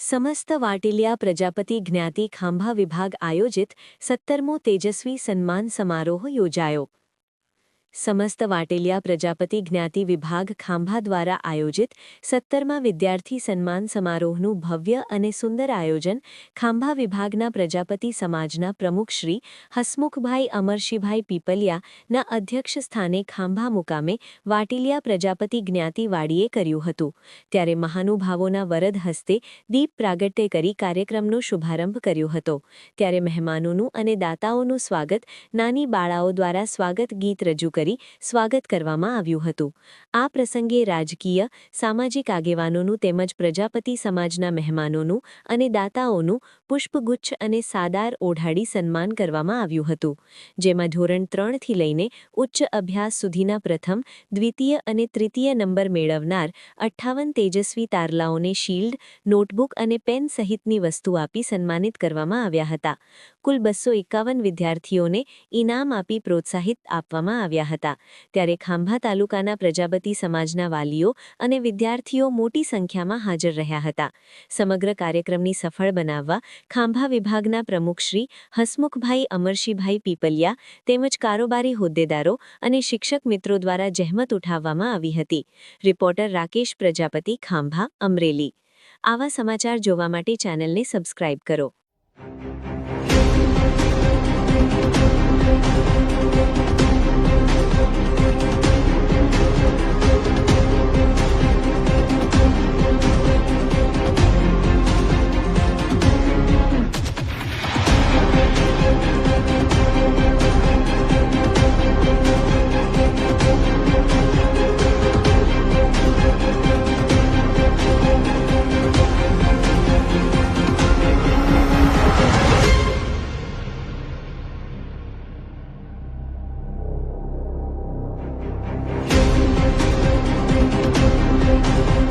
સમસ્ત વાટિલિયા પ્રજાપતિ જ્ઞાતિ ખાંભા વિભાગ આયોજિત સત્તરમો તેજસ્વી સન્માન સમારોહ યોજાયો. સમસ્ત વાટેલિયા પ્રજાપતિ જ્ઞાતિ વિભાગ ખાંભા દ્વારા આયોજિત સત્તરમાં વિદ્યાર્થી સન્માન સમારોહનું ભવ્ય અને સુંદર આયોજન ખાંભા વિભાગના પ્રજાપતિ સમાજના પ્રમુખ શ્રી હસમુખભાઈ અમરશીભાઈ પીપલિયાના અધ્યક્ષ સ્થાને ખાંભા મુકામે વાટેલિયા પ્રજાપતિ જ્ઞાતિવાડીએ કર્યું હતું. ત્યારે મહાનુભાવોના વરદ હસ્તે દીપ પ્રાગટ્ય કરી કાર્યક્રમનો શુભારંભ કર્યો હતો. ત્યારે મહેમાનોનું અને દાતાઓનું સ્વાગત નાની બાળાઓ દ્વારા સ્વાગત ગીત રજૂ કરી સ્વાગત કરવામાં આવ્યું હતું. આ પ્રસંગે રાજકીય, સામાજિક આગેવાનોનું તેમજ પ્રજાપતિ સમાજના મહેમાનોનું અને દાતાઓનું પુષ્પગુચ્છ અને સાદાર ઓઢાડી સન્માન કરવામાં આવ્યું હતું. જેમાં ધોરણ ત્રણથી લઈને ઉચ્ચ અભ્યાસ સુધીના પ્રથમ, દ્વિતીય અને તૃતીય નંબર મેળવનાર અઠ્ઠાવન તેજસ્વી તારલાઓને શિલ્ડ, નોટબુક અને પેન સહિતની વસ્તુ આપી સન્માનિત કરવામાં આવ્યા હતા. કુલ બસો એકાવન વિદ્યાર્થીઓને ઇનામ આપી પ્રોત્સાહિત આપવામાં આવ્યા ત્યારે ખાંભા તાલુકાના પ્રજાપતિ સમાજના વાલીઓ અને વિદ્યાર્થીઓ મોટી સંખ્યામાં હાજર રહ્યા હતા. સમગ્ર કાર્યક્રમની સફળ બનાવવા ખાંભા વિભાગના પ્રમુખશ્રી હસમુખભાઈ અમરશીભાઈ પીપલિયા તેમજ કારોબારી હોદ્દેદારો અને શિક્ષક મિત્રો દ્વારા જહેમત ઉઠાવવામાં આવી હતી. રિપોર્ટર રાકેશ પ્રજાપતિ, ખાંભા, અમરેલી. આવા સમાચાર જોવા માટે ચેનલને સબસ્ક્રાઇબ કરો. Thank you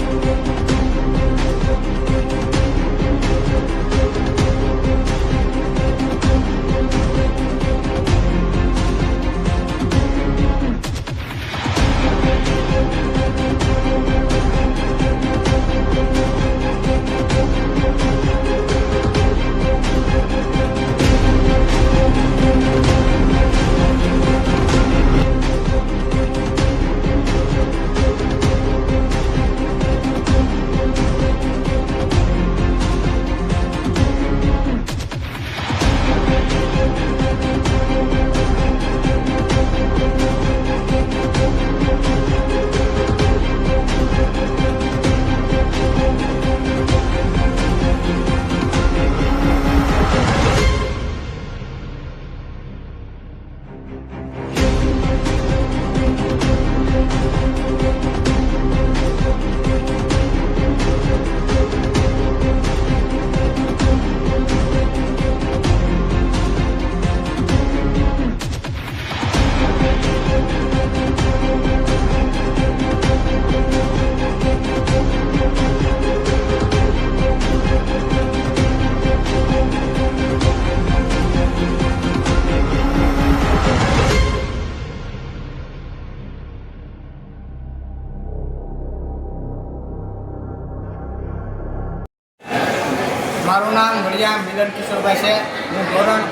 મારું નામ વડિયા મિલન કિશોરભાઈ છે. હું ધોરણ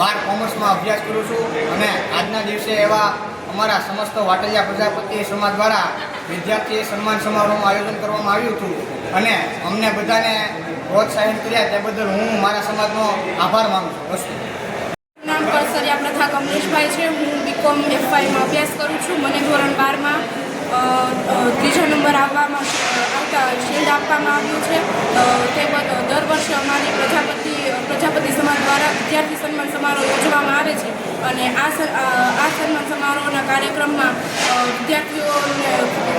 બાર કોમર્સમાં અભ્યાસ કરું છું અને આજના દિવસે એવા અમારા સમસ્ત વાટલિયા પ્રજાપતિ સમાજ દ્વારા વિદ્યાર્થી સન્માન સમારોહનું આયોજન કરવામાં આવ્યું હતું. અને અમને બધાને પ્રોત્સાહિત કર્યા તે બદલ હું મારા સમાજનો આભાર માનું છું. વસ્તુ નામ કરસરિયા પ્રથા કમલેશભાઈ છે. હું બીકોમ એફઆઈમાં અભ્યાસ કરું છું. મને ધોરણ બારમાં ત્રીજો નંબર આવવામાં શિલ્ડ આપવામાં આવ્યું છે. તેમજ દર વર્ષે અમારી પ્રજાપતિ પ્રજાપતિ સમાજ દ્વારા વિદ્યાર્થી સન્માન સમારોહ યોજવામાં આવે છે. અને આ આ સન્માન સમારોહના કાર્યક્રમમાં વિદ્યાર્થીઓને,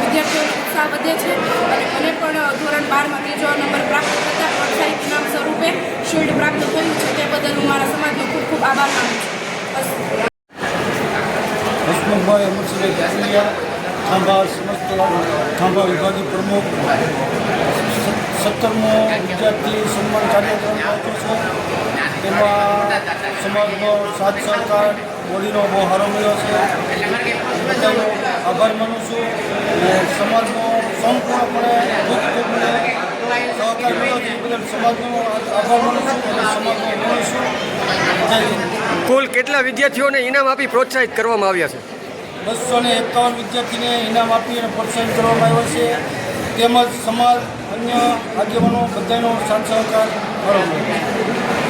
વિદ્યાર્થીઓનો ઉત્સાહ વધે છે. અને મને પણ ધોરણ બારમાં ત્રીજો નંબર પ્રાપ્ત થતાં પ્રોત્સાહિત ઇનામ સ્વરૂપે શિલ્ડ પ્રાપ્ત થયું છે. તે બદલ હું મારા સમાજનો ખૂબ ખૂબ આભાર માનું છું. હસમુખભાઈ અમરસિંહભાઈ કાસિયા ખાંભા સમસ્ત ખાંભા વિભાગી પ્રમુખ સત્તરમો વિદ્યાર્થી સન્માન કાર્યક્રમ રાખ્યો છે. તેમાં સમાજનો સાથ સહકાર બોલીનો બહુ સારો મળ્યો છે. બધાનો આભાર માનું છું. સમાજનો સંપૂર્ણપણે દુઃખ ભોગવ્યો સહકાર મળ્યો છે બદલ સમાજનો આભાર માનું છું સમાજનો કુલ કેટલા વિદ્યાર્થીઓને ઇનામ આપી પ્રોત્સાહિત કરવામાં આવ્યા છે? બસો ને એકાવન વિદ્યાર્થીને ઇનામ આપી અને પ્રોત્સાહિત કરવામાં આવ્યો છે. તેમજ સમાજ, અન્ય આગેવાનો બધાનો સાથ સહકાર મળ્યો છે